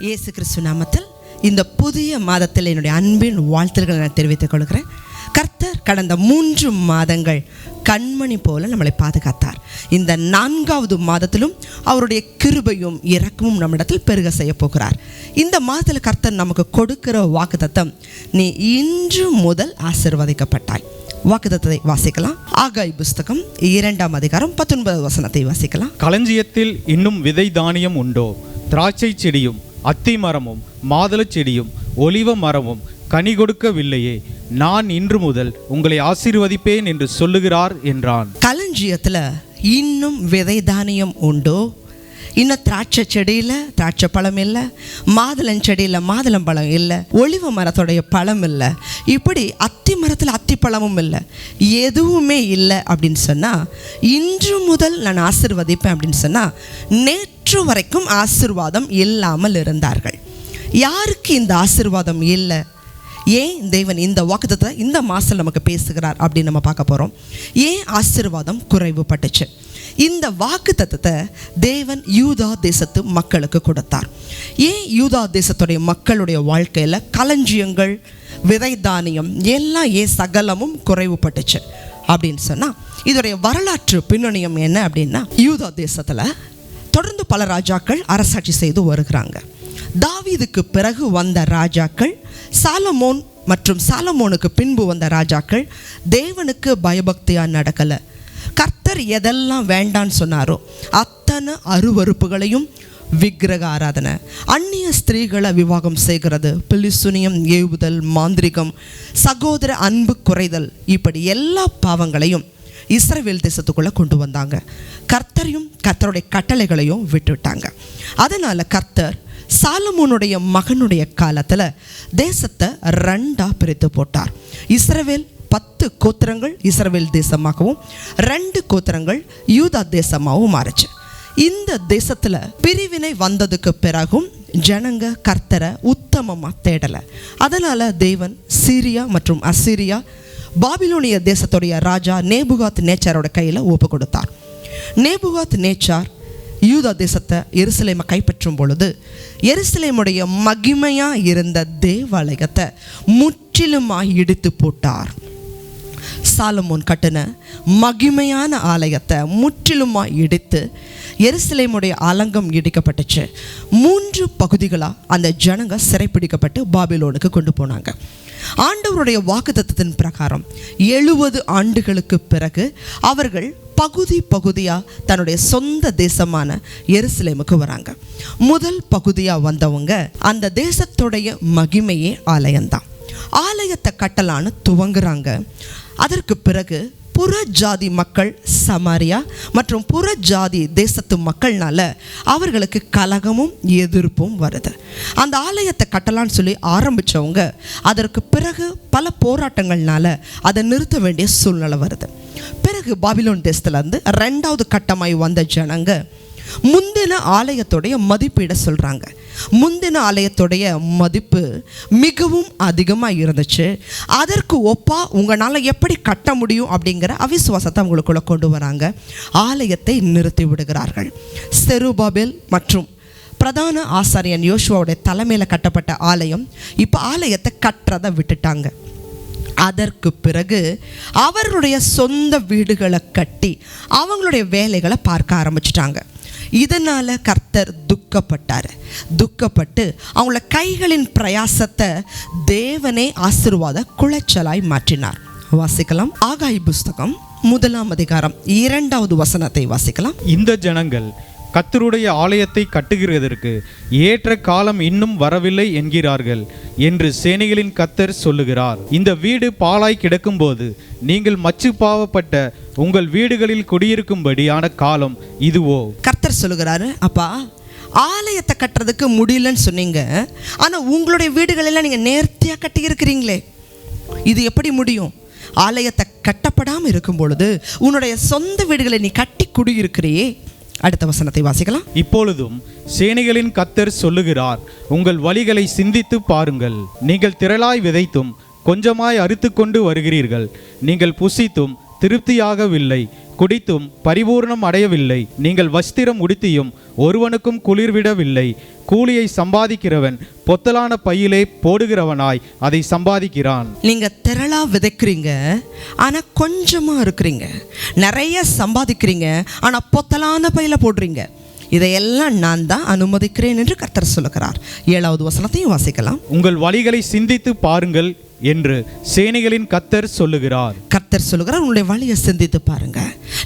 இயேசு கிறிஸ்து நாமத்தில் இந்த புதிய மாதத்தில் என்னுடைய அன்பின் வாழ்த்துக்களை நான் தெரிவித்துக் கொள்கிறேன். கர்த்தர் கடந்த மூன்று மாதங்கள் கண்மணி போல நம்மளை பாதுகாத்தார். இந்த நான்காவது மாதத்திலும் அவருடைய கிருபையும் இறக்கமும் நம்மிடத்தில் பெருக செய்ய போகிறார். இந்த மாதத்தில் கர்த்தர் நமக்கு கொடுக்கிற வாக்குத்தத்தம் நீ இன்று முதல் ஆசிர்வதிக்கப்பட்டாய். வாக்குத்தத்தை வாசிக்கலாம். ஆகாய் புஸ்தகம் இரண்டாம் அதிகாரம் பத்தொன்பது வசனத்தை வாசிக்கலாம். களஞ்சியத்தில் இன்னும் விதை தானியம் உண்டோ? திராட்சை செடியும் அத்தி மரமும் மாதுளச் செடியும் ஒலிவ மரமும் கனி கொடுக்கவில்லையே. நான் இன்று முதல் உங்களை ஆசீர்வதிப்பேன் என்று சொல்லுகிறார் என்றான். களஞ்சியத்தில் இன்னும் விதை தானியம் உண்டோ? இன்னும் திராட்சை செடியில் திராட்சை பழம் இல்லை மாதுளம் செடியில் மாதுளம் பழம் இல்லை ஒளிவ மரத்துடைய பழம் இல்லை. இப்படி அத்தி மரத்தில் அத்தி பழமும் இல்லை. எதுவுமே இல்லை அப்படின்னு சொன்னால் இன்று முதல் நான் ஆசிர்வதிப்பேன் அப்படின்னு சொன்னால் நேற்று வரைக்கும் ஆசிர்வாதம் இல்லாமல் இருந்தார்கள். யாருக்கு இந்த ஆசிர்வாதம் இல்லை? ஏன் தேவன் இந்த வாக்குத்தத்தை இந்த மாதம் நமக்கு பேசுகிறார் அப்படின்னு நம்ம பார்க்க போகிறோம் ஏன் ஆசீர்வாதம் குறைவுபட்டுச்சு? இந்த வாக்கு தத்துவத்தை தேவன் யூதா தேசத்து மக்களுக்கு கொடுத்தார். ஏன் யூதா தேசத்துடைய மக்களுடைய வாழ்க்கையில் களஞ்சியங்கள் விதை தானியம் எல்லாம் ஏன் சகலமும் குறைவுபட்டுச்சு? அப்படின்னு சொன்னால் இதோடைய வரலாற்று பின்னணியம் என்ன அப்படின்னா யூதா தேசத்தில் தொடர்ந்து பல ராஜாக்கள் அரசாட்சி செய்து வருகிறாங்க. தாவீதுக்கு பிறகு வந்த ராஜாக்கள் சாலமோன் மற்றும் சாலமோனுக்கு பின்பு வந்த ராஜாக்கள் தேவனுக்கு பயபக்தியாக நடக்கலை. கர்த்தர் எதெல்லாம் வேண்டான்னு சொன்னாரோ அத்தனை அருவறுப்புகளையும் விக்கிரக ஆராதனை. அந்நிய ஸ்திரீகளை விவாகம் செய்கிறது. பிலிசுனியம் ஏவுதல் மாந்திரிகம் சகோதர அன்பு குறைதல் இப்படி எல்லா பாவங்களையும் இஸ்ரவேல் தேசத்துக்குள்ளே கொண்டு வந்தாங்க. கர்த்தரையும் கர்த்தருடைய கட்டளைகளையும் விட்டுவிட்டாங்க. அதனால் கர்த்தர் சாலமோனுடைய மகனுடைய காலத்தில் தேசத்தை ரெண்டாக பிரித்து போட்டார். இஸ்ரவேல் பத்து கோத்திரங்கள் இஸ்ரவேல் தேசமாகவும் ரெண்டு கோத்திரங்கள் யூதா தேசமாகவும் மாறுச்சு. இந்த தேசத்தில் பிரிவினை வந்ததுக்கு பிறகும் ஜனங்க கர்த்தரை உத்தமமாக தேடலை. அதனால் தேவன் சீரியா மற்றும் அசிரியா பாபிலோனிய தேசத்துடைய ராஜா நேபுகாத் நேச்சாரோட கையில் ஒப்பு கொடுத்தார். நேபுகாத் நேச்சார் யூதா தேசத்தை எருசலேமை கைப்பற்றும் பொழுது எருசலேமுடைய மகிமையாக இருந்த தேவாலயத்தை முற்றிலுமாய் இடித்து போட்டார். சாலமோன் கட்டின மகிமையான ஆலயத்தை முற்றிலுமாக இடித்து எருசலேமுடைய அலங்கம் இடிக்கப்பட்டுச்சு. மூன்று பகுதிகளாக அந்த ஜனங்க சிறைப்பிடிக்கப்பட்டு பாபிலோனுக்கு கொண்டு போனாங்க. ஆண்டவருடைய வாக்குத்தத்தத்தின் பிரகாரம் எழுபது ஆண்டுகளுக்கு பிறகு அவர்கள் பகுதி பகுதியாக தன்னுடைய சொந்த தேசமான எருசலேமுக்கு வராங்க. முதல் பகுதியாக வந்தவங்க அந்த தேசத்துடைய மகிமையே ஆலயம்தான். ஆலயத்தை கட்டலான்னு துவங்குறாங்க. அதற்கு பிறகு புற ஜாதி மக்கள் சமாரியா மற்றும் புற ஜாதி தேசத்து மக்கள்னால அவர்களுக்கு கலகமும் எதிர்ப்பும் வருது. அந்த ஆலயத்தை கட்டலான்னு சொல்லி ஆரம்பித்தவங்க அதற்கு பிறகு பல போராட்டங்கள்னால அதை நிறுத்த வேண்டிய சூழ்நிலை வருது. பிறகு பாபிலோன் தேசத்துலேருந்து ரெண்டாவது கட்டமாய் வந்த ஜனங்க முந்தின ஆலயத்துடைய மதிப்பீடை சொல்கிறாங்க முந்தின ஆலயத்துடைய மதிப்பு மிகவும் அதிகமாக இருந்துச்சு. அதற்கு ஒப்பா உங்களால் எப்படி கட்ட முடியும் அப்படிங்கிற அவிசுவாசத்தை அவங்களுக்குள்ளே கொண்டு வராங்க. ஆலயத்தை நிறுத்தி விடுகிறார்கள். செருபாபேல் மற்றும் பிரதான ஆசாரியன் யோசுவாவுடைய தலைமையில் கட்டப்பட்ட ஆலயம் இப்போ ஆலயத்தை கட்டுறதை விட்டுட்டாங்க. அதற்கு பிறகு அவர்களுடைய சொந்த வீடுகளை கட்டி அவங்களுடைய வேலைகளை பார்க்க ஆரம்பிச்சிட்டாங்க. இதனால் கர்த்தர் துக்கப்பட்டார். துக்கப்பட்டு அவங்கள கைகளின் பிரயாசத்தை தேவனே ஆசிர்வாத குளைச்சலாய் மாற்றினார். வாசிக்கலாம். ஆகாய் புஸ்தகம் முதலாம் அதிகாரம் இரண்டாவது வசனத்தை வாசிக்கலாம். இந்த ஜனங்கள் கத்தருடைய ஆலயத்தை கட்டுகிறதற்கு ஏற்ற காலம் இன்னும் வரவில்லை என்கிறார்கள் என்று சேனைகளின் கத்தர் சொல்லுகிறார். இந்த வீடு பாழாய் கிடக்கும்போது நீங்கள் மச்சு பாவப்பட்ட உங்கள் வீடுகளில் குடியிருக்கும்படியான காலம் இதுவோ? சொல்லுகிறாரு அப்பா ஆலயத்தை கட்டுறதுக்கு முடியலன்னு சொன்னீங்க. ஆனால் உங்களுடைய வீடுகளெல்லாம் நீங்கள் நேர்த்தியாக கட்டியிருக்கிறீங்களே. இது எப்படி முடியும்? ஆலயத்தை கட்டப்படாமல் இருக்கும் பொழுது உன்னுடைய சொந்த வீடுகளை நீ கட்டி குடியிருக்கிறியே. அடுத்த வசனத்தை வாசிக்கலாம். இப்பொழுதும் சேனைகளின் கத்தர் சொல்லுகிறார் உங்கள் வழிகளை சிந்தித்து பாருங்கள். நீங்கள் திரளாய் விதைத்தும் கொஞ்சமாய் அறுத்து கொண்டு வருகிறீர்கள். நீங்கள் புசித்தும் திருப்தியாகவில்லை. குடித்தும் பரிபூர்ணம் அடையவில்லை. நீங்கள் வஸ்திரம் உடுத்தியும் ஒருவனுக்கும் குளிர்விடவில்லை கூலியை சம்பாதிக்கிறவன் பொத்தலான பையிலே போடுகிறவனாய் அதை சம்பாதிக்கிறான். நீங்க திரளா விதைக்கிறீங்க ஆனா கொஞ்சமா இருக்கிறீங்க. நிறைய சம்பாதிக்கிறீங்க ஆனா பொத்தலான பையில போடுறீங்க. இதையெல்லாம் நான் தான் அனுமதிக்கிறேன் என்று கர்த்தர் சொல்லுகிறார். ஏழாவது வசனத்தையும் வாசிக்கலாம். உங்கள் வழிகளை சிந்தித்து பாருங்கள் என்று சேனைகளின் கத்தர் சொல்லுகிறார். கர்த்தர் சொல்லுகிறார் உங்களுடைய வழியை சிந்தித்து பாருங்க.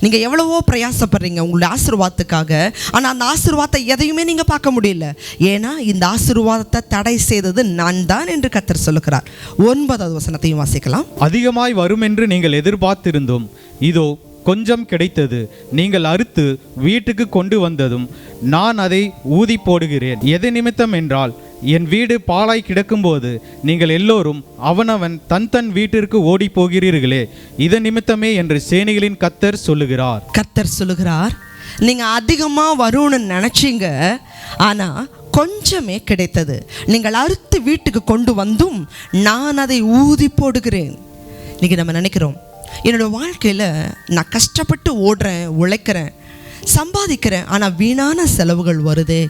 நீங்கள் எவ்வளவோ பிரயாசப்படுறீங்க உங்களுடைய ஆசீர்வாதத்துக்காக. ஆனால் அந்த ஆசீர்வாதத்தை எதையுமே நீங்கள் பார்க்க முடியல. ஏன்னா இந்த ஆசீர்வாதத்தை தடை செய்தது நான் தான் என்று கத்தர் சொல்லுகிறார். ஒன்பதாவது வசனத்தையும் வாசிக்கலாம். அதிகமாய் வரும் என்று நீங்கள் எதிர்பார்த்திருந்தோம் இதோ கொஞ்சம் கிடைத்தது நீங்கள் அறுத்து வீட்டுக்கு கொண்டு வந்ததும் நான் அதை ஊதி போடுகிறேன். எது நிமித்தம் என்றால் என் வீடு பாழாய் கிடக்கும்போது நீங்கள் எல்லோரும் அவனவன் தன் தன் வீட்டிற்கு ஓடி போகிறீர்களே இதன் நிமித்தமே என்று சேனைகளின் கத்தர் சொல்லுகிறார். கத்தர் சொல்லுகிறார் நீங்க அதிகமா வரும்னு நினைச்சீங்க ஆனா கொஞ்சமே கிடைத்தது. நீங்கள் அறுத்து வீட்டுக்கு கொண்டு வந்தும் நான் அதை ஊதி போடுகிறேன். இன்றைக்கி நம்ம நினைக்கிறோம் என்னோட வாழ்க்கையில் நான் கஷ்டப்பட்டு ஓடுறேன் உழைக்கிறேன் சம்பாதிக்கிறேன் ஆனால் வீணான செலவுகள் வருதே.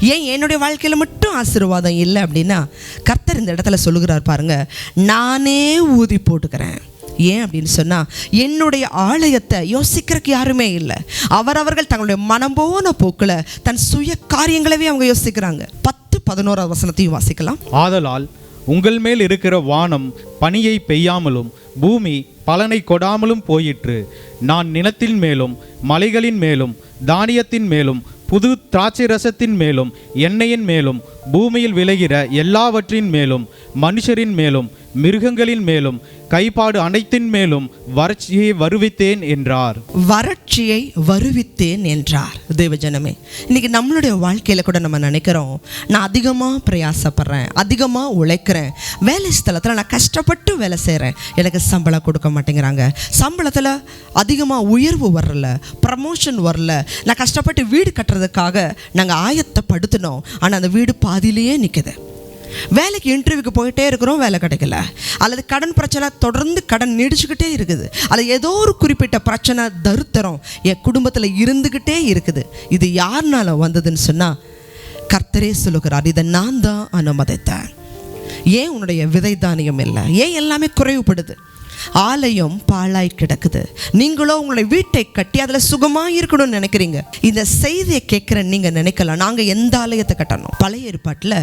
ஏன் என்னுடைய வாழ்க்கையில் மட்டும் ஆசீர்வாதம் இல்லை அப்படின்னா கர்த்தர் இந்த இடத்துல சொல்லுகிறார் பாருங்க நானே ஊதி போட்டுக்கிறேன். ஏன் அப்படின்னு சொன்னால் என்னுடைய ஆலயத்தை யோசிக்கிறதுக்கு யாருமே இல்லை. அவரவர்கள் தங்களுடைய மனம் போன போக்கில் தன் சுய காரியங்களவே அவங்க யோசிக்கிறாங்க. பத்து பதினோரா வசனத்தையும் வாசிக்கலாம். ஆதலால் உங்கள் மேல் இருக்கிற வானம் பனியை பெய்யாமலும் பூமி பலனை கொடாமலும் போயிற்று. நான் நிலத்தின் மேலும் மலைகளின் மேலும் தானியத்தின் மேலும் புது திராட்சை ரசத்தின் மேலும் எண்ணெயின் மேலும் பூமியில் விளைகிற எல்லாவற்றின் மேலும் மனுஷரின் மேலும் மிருகங்களின் மேலும் கைப்பாடு அனைத்தின் மேலும் வறட்சியை வருவித்தேன் என்றார். வறட்சியை வருவித்தேன் என்றார். தேவஜனமே இன்னைக்கு நம்மளுடைய வாழ்க்கையில் கூட நம்ம நினைக்கிறோம் நான் அதிகமாக பிரயாசப்படுறேன் அதிகமாக உழைக்கிறேன் வேலை ஸ்தலத்தில் நான் கஷ்டப்பட்டு வேலை செய்கிறேன் எனக்கு சம்பளம் கொடுக்க மாட்டேங்கிறாங்க. சம்பளத்தில் அதிகமாக உயர்வு வரல ப்ரமோஷன் வரல. நான் கஷ்டப்பட்டு வீடு கட்டுறதுக்காக நாங்கள் ஆயத்தப்படுத்தினோம் ஆனால் அந்த வீடு பாதியிலேயே நிற்குது வேலைக்கு இன்டர்வியூக்கு போயிட்டே இருக்கிறோம் வேலை கிடைக்கல. அல்லது கடன் பிரச்சனை தொடர்ந்து கடன் நீடிச்சுக்கிட்டே இருக்குது. அல்லது ஏதோ ஒரு குறிப்பிட்ட பிரச்சனை தருத்தரம் என் குடும்பத்தில் இருந்துக்கிட்டே இருக்குது. இது யாருனால வந்ததுன்னு சொன்னால் கர்த்தரே சொல்லுகிறார் இதை நான் தான் அனுமதித்தேன். ஏன் உன்னுடைய விதை தானியம் இல்லை? ஏன் எல்லாமே குறைவுபடுது? ஆலயம் பாழாய் கிடக்குது. நீங்களோ உங்களுடைய வீட்டை கட்டி அதில் சுகமாக இருக்கணும்னு நினைக்கிறீங்க. இந்த செய்தியை கேட்குற நீங்கள் நினைக்கலாம். நாங்கள் எந்த ஆலயத்தை கட்டணும்? பழைய ஏற்பாட்டில்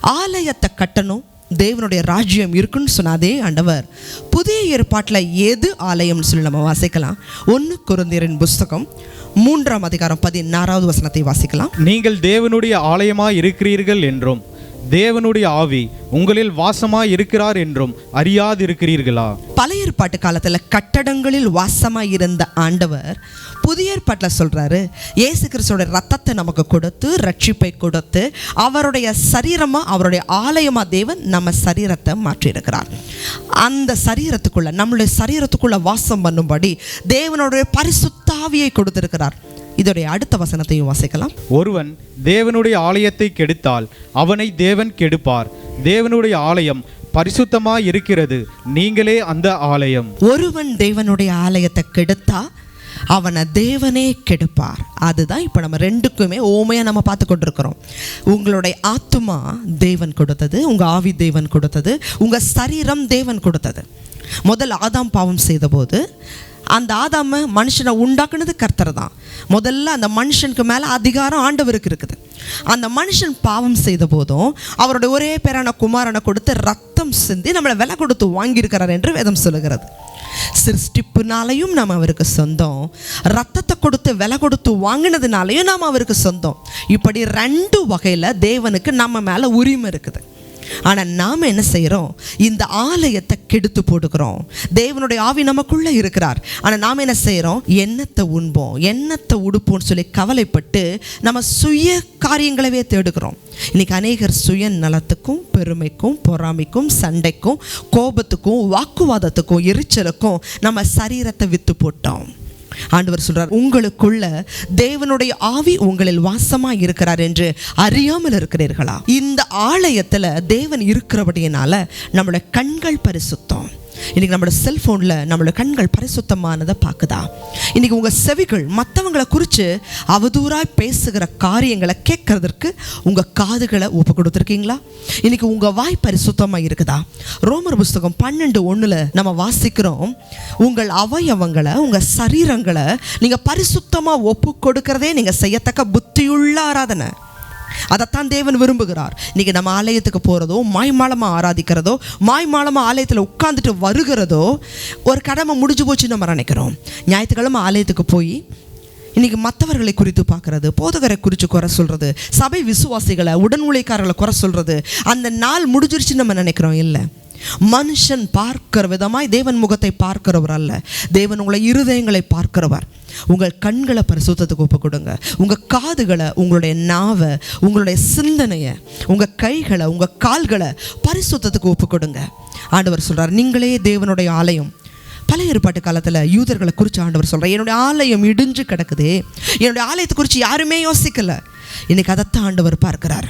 ஆலயத்தை கட்டணும். தேவனுடைய ராஜ்யம் இருக்குன்னு சொன்னாதே ஆண்டவர். புதிய ஏற்பாட்டில் எது ஆலயம்னு சொல்லி நம்ம வாசிக்கலாம். ஒன்று குருந்தியரின் புஸ்தகம். மூன்றாம் அதிகாரம் பதினாறாவது வசனத்தை வாசிக்கலாம். நீங்கள் தேவனுடைய ஆலயமாக இருக்கிறீர்கள் என்றும் தேவனுடைய ஆவி உங்களில் வாசமாய் இருக்கிறார் என்றும் அறியாதிருக்கிறீர்களா? பழைய ஏற்பாட்டு காலத்தில் கட்டடங்களில் வாசமாக இருந்த ஆண்டவர் புதிய ஏற்பாட்டில் சொல்கிறாரு இயேசு கிறிஸ்துவோட ரத்தத்தை நமக்கு கொடுத்து ரட்சிப்பை கொடுத்து அவருடைய சரீரமாக அவருடைய ஆலயமாக தேவன் நம்ம சரீரத்தை மாற்றியிருக்கிறார். அந்த சரீரத்துக்குள்ள நம்மளுடைய சரீரத்துக்குள்ள வாசம் பண்ணும்படி தேவனுடைய பரிசுத்தாவியை கொடுத்திருக்கிறார். இதோடைய அடுத்த வசனத்தையும் வாசிக்கலாம். ஒருவன் தேவனுடைய ஆலயத்தை கெடுத்தால் அவனை தேவன் கெடுப்பார். தேவனுடைய ஆலயம் பரிசுத்தமாய் இருக்கிறது. நீங்களே அந்த ஆலயம். ஒருவன் தேவனுடைய ஆலயத்தை கெடுத்தா அவனை தேவனே கெடுப்பார். அதுதான் இப்போ நம்ம ரெண்டுக்குமே ஓமையாக நம்ம பார்த்து கொண்டிருக்கிறோம். உங்களுடைய ஆத்துமா தேவன் கொடுத்தது உங்கள் ஆவி தேவன் கொடுத்தது உங்கள் சரீரம் தேவன் கொடுத்தது. முதல் ஆதாம் பாவம் செய்தபோது அந்த ஆதாம மனுஷனை உண்டாக்குனது கர்த்தர் தான் முதல்ல அந்த மனுஷனுக்கு மேலே அதிகாரம் ஆண்டவருக்கு இருக்குது. அந்த மனுஷன் பாவம் செய்த போதும் அவருடைய ஒரே பேரான குமாரனை கொடுத்து ரத்தம் சிந்தி நம்மளை விலை கொடுத்து வாங்கியிருக்கிறார் என்று வேதம் சொல்லுகிறது. சிருஷ்டிப்புனாலையும் நாம் அவருக்கு சொந்தம். ரத்தத்தை கொடுத்து விலை கொடுத்து வாங்கினதுனாலையும் நாம் அவருக்கு சொந்தம். இப்படி ரெண்டு வகையில் தேவனுக்கு நம்ம மேலே உரிமை இருக்குது. ஆனால் நாம் என்ன செய்கிறோம் இந்த ஆலயத்தை கெடுத்து போட்டுக்கிறோம். தேவனுடைய ஆவி நமக்குள்ளே இருக்கிறார். ஆனால் நாம் என்ன செய்கிறோம் எண்ணத்தை உண்போம். எண்ணத்தை உடுப்போம்னு சொல்லி கவலைப்பட்டு நம்ம சுய காரியங்களவே தேடுகிறோம். இன்னைக்கு அநேகர் சுய நலத்துக்கும் பெருமைக்கும் பொறாமைக்கும் சண்டைக்கும் கோபத்துக்கும் வாக்குவாதத்துக்கும் எரிச்சலுக்கும் நம்ம சரீரத்தை விற்று போட்டோம். ஆண்டவர் சொல்றார் உங்களுக்குள்ள தேவனுடைய ஆவி உங்களில் வாசமா இருக்கிறார் என்று அறியாமல் இருக்கிறீர்களா? இந்த ஆலயத்துல தேவன் இருக்கிறபடியினால நம்மளோட கண்கள் பரிசுத்தம். இன்றைக்கி நம்மளோட செல்ஃபோனில் நம்மளோட கண்கள் பரிசுத்தமானதை பார்க்குதா? இன்றைக்கி உங்கள் செவிகள் மற்றவங்களை குறித்து அவதூறாக பேசுகிற காரியங்களை கேட்குறதற்கு உங்கள் காதுகளை ஒப்பு கொடுத்துருக்கீங்களா? இன்றைக்கி உங்கள் வாய் பரிசுத்தமாக இருக்குதா? ரோமர் புஸ்தகம் பன்னெண்டு ஒன்றில் நம்ம வாசிக்கிறோம். உங்கள் அவயவங்களை உங்கள் சரீரங்களை நீங்கள் பரிசுத்தமாக ஒப்பு கொடுக்கிறதே நீங்கள் செய்யத்தக்க புத்தியுள்ள ஆராதனை. அதைத்தான் தேவன் விரும்புகிறார். இன்றைக்கி நம்ம ஆலயத்துக்கு போகிறதோ மாய்மாலமாக ஆராதிக்கிறதோ மாய்மாலமாக ஆலயத்தில் உட்காந்துட்டு வருகிறதோ ஒரு கடமை முடிஞ்சு போச்சு நம்ம நினைக்கிறோம். ஞாயிற்றுக்கிழமை ஆலயத்துக்கு போய் இன்றைக்கி மற்றவர்களை குறித்து பார்க்குறது போதகரை குறித்து குறை சொல்கிறது சபை விசுவாசிகளை உடன் உழைக்காரர்களை குறை சொல்கிறது அந்த நாள் முடிஞ்சிருச்சுன்னு நம்ம நினைக்கிறோம் இல்லை. மனுஷன் பார்க்கிற விதமாய் தேவன் முகத்தை பார்க்கிறவர் அல்ல. தேவன் உங்களை இருதயங்களை பார்க்கிறவர். உங்கள் கண்களை பரிசுத்தத்துக்கு ஒப்பு கொடுங்க உங்கள் காதுகளை உங்களுடைய நாவை உங்களுடைய சிந்தனையை உங்கள் கைகளை உங்கள் கால்களை பரிசுத்தத்துக்கு ஒப்பு கொடுங்க ஆண்டவர் சொல்கிறார் நீங்களே தேவனுடைய ஆலயம். பழைய ஏற்பாட்டு காலத்தில் யூதர்களை குறித்து ஆண்டவர் சொல்கிறார் என்னுடைய ஆலயம் இடிஞ்சு கிடக்குது. என்னுடைய ஆலயத்தை குறித்து யாருமே யோசிக்கலை. இன்னைக்கு அதைத்தான் ஆண்டவர் பார்க்கிறார்.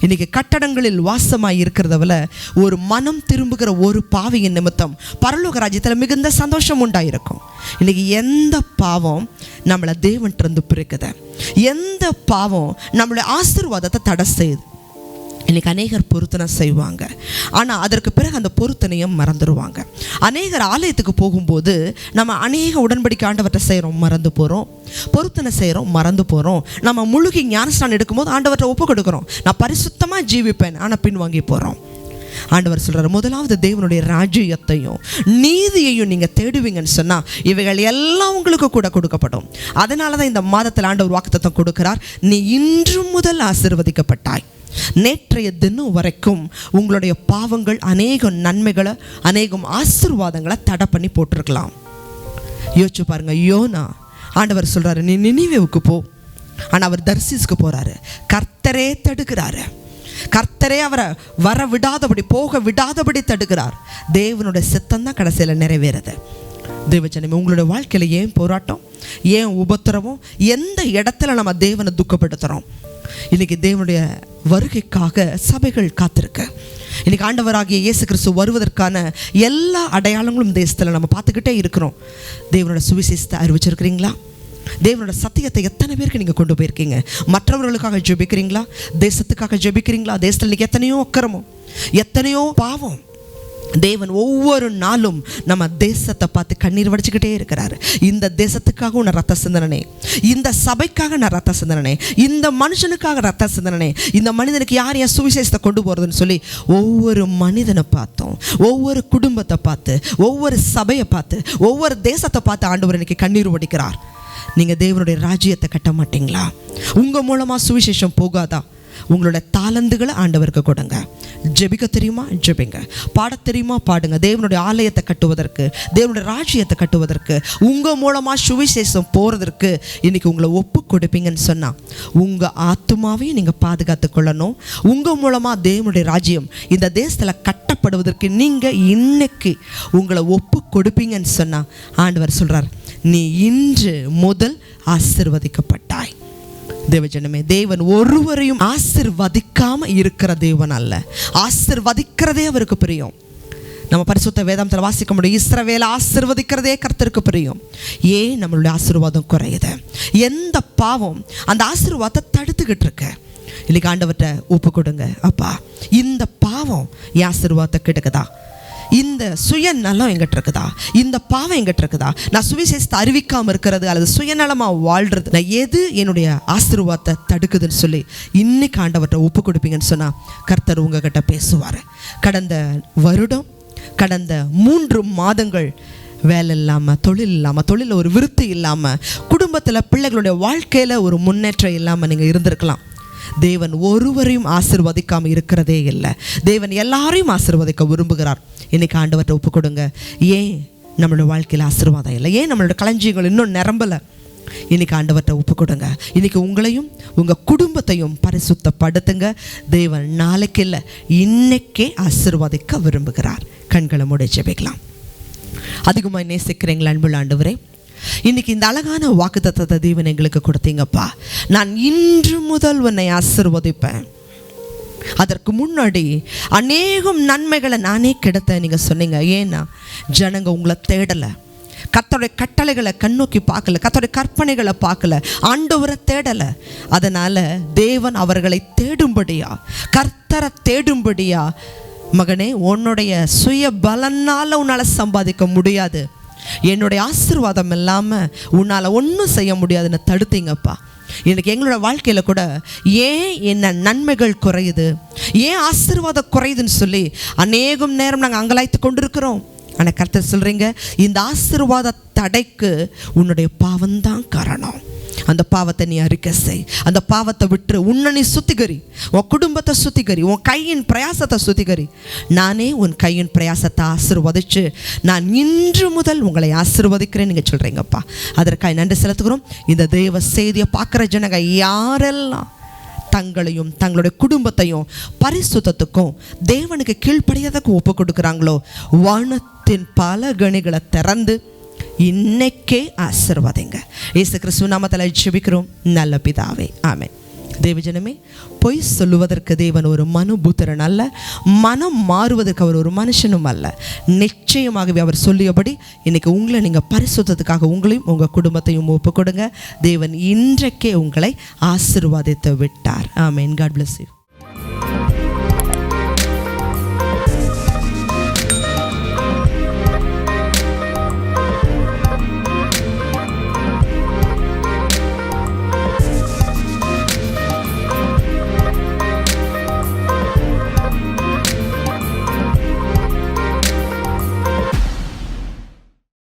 இன்னைக்கு கட்டடங்களில் வாசமாய் இருக்கிறதவல ஒரு மனம் திரும்புகிற ஒரு பாவியின் நிமித்தம் பரலோக ராஜ்யத்தில் மிகுந்த சந்தோஷம் உண்டாயிருக்கும். இன்னைக்கு எந்த பாவம் நம்மளை தேவன்கிட்ட பிரிக்குது? எந்த பாவம் நம்மளுடைய ஆசீர்வாதத்தை தடை செய்யுது? இன்னைக்கு அநேகர் பொருத்தனை செய்வாங்க. ஆனால் அதற்கு பிறகு அந்த பொருத்தனையும் மறந்துடுவாங்க. அநேகர் ஆலயத்துக்கு போகும்போது நம்ம அநேக உடன்படிக்கை ஆண்டவர்கிட்ட செய்கிறோம் மறந்து போகிறோம் பொருத்தனை செய்கிறோம் மறந்து போகிறோம் நம்ம முழுகி ஞானஸ்தானம் எடுக்கும்போது ஆண்டவர்கிட்ட ஒப்பு கொடுக்குறோம். நான் பரிசுத்தமாக ஜீவிப்பேன் ஆனால் பின்வாங்கி போகிறோம் ஆண்டவர் சொல்கிறார் முதலாவது தேவனுடைய ராஜ்யத்தையும் நீதியையும் நீங்கள் தேடுவீங்கன்னு சொன்னால் இவைகள் எல்லாம் உங்களுக்கு கூட கொடுக்கப்படும். அதனால தான் இந்த மாதத்தில் ஆண்டவர் வாக்குத்தத்தம் கொடுக்கிறார். நீ இன்று முதல் ஆசிர்வதிக்கப்பட்டாய். நேற்றைய தினம் வரைக்கும் உங்களுடைய பாவங்கள் அநேகம் நன்மைகளை அநேகம் ஆசீர்வாதங்களை தடை பண்ணி போட்டிருக்கலாம். யோசிச்சு பாருங்க யோனா ஆண்டவர் சொல்றாரு நீ நினிவேவுக்கு போ. ஆனால் அவர் தர்சிஸ்க்கு போறாரு. கர்த்தரே தடுக்கிறாரு. கர்த்தரே அவரை வர விடாதபடி போக விடாதபடி தடுக்கிறார். தேவனுடைய சித்தம் தான் கடைசியில் நிறைவேறுது. தேவச்சனமே உங்களுடைய வாழ்க்கையில் ஏன் போராட்டம் ஏன் உபத்திரவும் எந்த இடத்துல நம்ம தேவனை துக்கப்படுத்துகிறோம் இன்றைக்கி தேவனுடைய வருகைக்காக சபைகள் காத்திருக்கு. இன்றைக்கி ஆண்டவராகிய இயேசு கிறிஸ்து வருவதற்கான எல்லா அடையாளங்களும் தேசத்தில் நம்ம பார்த்துக்கிட்டே இருக்கிறோம். தேவனோட சுவிசேஷத்தை அறிவிச்சிருக்கிறீங்களா? தேவனோட சத்தியத்தை எத்தனை பேருக்கு நீங்கள் கொண்டு போயிருக்கீங்க? மற்றவர்களுக்காக ஜெபிக்கிறீங்களா? தேசத்துக்காக ஜெபிக்கிறீங்களா? தேசத்தில் இன்றைக்கி எத்தனையோ அக்கிரமம் எத்தனையோ பாவம் தேவன் ஒவ்வொரு நாளும் நம்ம தேசத்தை பார்த்து கண்ணீர் வடிச்சுக்கிட்டே இருக்கிறாரு. இந்த தேசத்துக்காக நான் ரத்த சிந்தனே இந்த சபைக்காக நான் ரத்த சிந்தனே இந்த மனுஷனுக்காக ரத்த சிந்தனே இந்த மனிதனுக்கு யார் என் சுவிசேஷத்தை கொண்டு போகிறதுன்னு சொல்லி ஒவ்வொரு மனிதனை பார்த்தோம் ஒவ்வொரு குடும்பத்தை பார்த்து ஒவ்வொரு சபையை பார்த்து ஒவ்வொரு தேசத்தை பார்த்து ஆண்டவர் இன்னைக்கு கண்ணீர் வடிக்கிறார். நீங்கள் தேவனுடைய ராஜ்யத்தை கட்ட மாட்டீங்களா? உங்கள் மூலமாக சுவிசேஷம் போகாதா? உங்களோட தாளந்துகளை ஆண்டவருக்கு கொடுங்க. ஜெபிக்க தெரியுமா? ஜெபிங்க. பாடத் தெரியுமா? பாடுங்க. தேவனுடைய ஆலயத்தை கட்டுவதற்கு தேவனுடைய ராஜ்யத்தை கட்டுவதற்கு உங்கள் மூலமாக சுவிசேஷம் போகிறதற்கு இன்னைக்கு உங்களை ஒப்பு கொடுப்பீங்கன்னு சொன்னால் உங்கள் ஆத்துமாவையும் நீங்கள் பாதுகாத்து கொள்ளணும். உங்கள் மூலமாக தேவனுடைய ராஜ்யம் இந்த தேசத்தில் கட்டப்படுவதற்கு நீங்கள் இன்னைக்கு உங்களை ஒப்பு கொடுப்பீங்கன்னு சொன்னால் ஆண்டவர் சொல்கிறார் நீ இன்று முதல் ஆசிர்வதிக்கப்பட்டாய். தேவஜனமே தேவன் ஒருவரையும் ஆசிர்வதிக்காம இருக்கிற தேவன் அல்ல. ஆசிர்வதிக்கிறதே அவருக்கு பிரியம். நம்ம பரிசுத்த வேதாந்தத்தில் வாசிக்க முடியும் இஸ்ரவேல ஆசிர்வதிக்கிறதே கர்த்தருக்கு புரியும். ஏன் நம்மளுடைய ஆசீர்வாதம் குறையுது? எந்த பாவம் அந்த ஆசீர்வாதத்தை தடுத்துக்கிட்டு இருக்க? இன்னைக்கு ஆண்டவர்கிட்ட ஒப்பு கொடுங்க அப்பா. இந்த பாவம் என் ஆசீர்வாதத்தை கெடுக்குதா? இந்த சுயநலம் எங்கிட்ட இருக்குதா? இந்த பாவம் எங்கிட்ட இருக்குதா? நான் சுவிசேஷத்தை அறிவிக்காமல் இருக்கிறது அல்லது சுயநலமாக வாழ்றது நான் எது என்னுடைய ஆசீர்வாதத்தை தடுக்குதுன்னு சொல்லி இன்னைக்கு ஆண்டவர்கிட்ட ஒப்பு கொடுப்பீங்கன்னு சொன்னால் கர்த்தர் உங்ககிட்ட பேசுவார். கடந்த வருடம் கடந்த மூன்று மாதங்கள் வேலை இல்லாமல் தொழில் இல்லாமல் தொழிலில் ஒரு விருத்தி இல்லாமல் குடும்பத்தில் பிள்ளைகளுடைய வாழ்க்கையில் ஒரு முன்னேற்றம் இல்லாமல் நீங்கள் இருந்திருக்கலாம். தேவன் ஒருவரையும் ஆசிர்வதிக்காமல் இருக்கிறதே இல்லை. தேவன் எல்லாரையும் ஆசிர்வதிக்க விரும்புகிறார். இன்னைக்கு ஆண்டவர்கிட்ட ஒப்பு கொடுங்க ஏன் நம்மளோட வாழ்க்கையில் ஆசீர்வாதம் இல்லை? ஏன் நம்மளோட களஞ்சியங்கள் இன்னும் நிரம்பலை? இன்னைக்கு ஆண்டவர்கிட்ட ஒப்பு கொடுங்க இன்னைக்கு உங்களையும் உங்கள் குடும்பத்தையும் பரிசுத்தப்படுத்துங்க. தேவன் நாளைக்கு இல்லை இன்னைக்கே ஆசிர்வதிக்க விரும்புகிறார். கண்களை முடிச்சு வைக்கலாம் அதிகமாக நேசிக்கிறீங்களா அன்புள்ள ஆண்டவரே? இன்னைக்கு இந்த அழகான வாக்குத்தத்தத்தை தேவன் எங்களுக்கு கொடுத்தீங்கப்பா. நான் இன்று முதல் உன்னை ஆசிர்வதிப்பேன். அதற்கு முன்னாடி அநேகம் நன்மைகளை நானே கிடைத்த நீங்கள் சொன்னீங்க. ஏன்னா ஜனங்க உங்களை தேடலை. கத்தோடைய கட்டளைகளை கண்ணோக்கி பார்க்கல. கத்தோடைய கற்பனைகளை பார்க்கல. ஆண்டவரை தேடலை. அதனால் தேவன் அவர்களை தேடும்படியா கர்த்தரை தேடும்படியா மகனே உன்னுடைய சுய பலனால் உன்னால் சம்பாதிக்க முடியாது. என்னுடைய ஆசீர்வாதம் இல்லாமல் உன்னால் ஒன்றும் செய்ய முடியாதுன்னு தடுத்தீங்கப்பா. எனக்கு எங்களோட வாழ்க்கையில் கூட ஏன் என்ன நன்மைகள் குறையுது? ஏன் ஆசீர்வாதம் குறையுதுன்னு சொல்லி அநேகம் நேரம் நாங்கள் அங்கலாய்த்து கொண்டிருக்கிறோம். ஆனால் கருத்தை சொல்கிறீங்க இந்த ஆசீர்வாத தடைக்கு உன்னுடைய பாவம்தான் காரணம். அந்த பாவத்தை நீ அறிக்கை செய். அந்த பாவத்தை விட்டு உன்னை நீ சுத்திகரி. உன் குடும்பத்தை சுத்திகரி. உன் கையின் பிரயாசத்தை சுத்திகரி. நானே உன் கையின் பிரயாசத்தை ஆசிர்வதிச்சு நான் இன்று முதல் உங்களை ஆசிர்வதிக்கிறேன். நீங்கள் சொல்கிறீங்கப்பா அதற்காக நன்றி செலுத்துகிறோம். இந்த தெய்வ செய்தியை பார்க்குற ஜனங்க யாரெல்லாம் தங்களையும் தங்களுடைய குடும்பத்தையும் பரிசுத்தத்துக்கும் தேவனுக்கு கீழ்ப்படியாதக்கு ஒப்பு கொடுக்குறாங்களோ வானத்தின் பல கணிகளை திறந்து இன்னைக்கே ஆசிர்வாதிங்க. ஏசு கிறிஸ்துவ நாமத்தில் ஜெபிக்கிறோம். நல்ல பிதாவே. ஆமென். தேவஜனமே பொய் சொல்லுவதற்கு தேவன் ஒரு மனுபுத்திரன் அல்ல. மனம் மாறுவதற்கு அவர் ஒரு மனுஷனும் அல்ல. நிச்சயமாகவே அவர் சொல்லியபடி இன்னைக்கு உங்களை நீங்கள் பரிசுத்தத்துக்காக உங்களையும் உங்கள் குடும்பத்தையும் ஒப்பு கொடுங்க தேவன் இன்றைக்கே உங்களை ஆசிர்வாதித்து விட்டார். ஆமேன். God bless you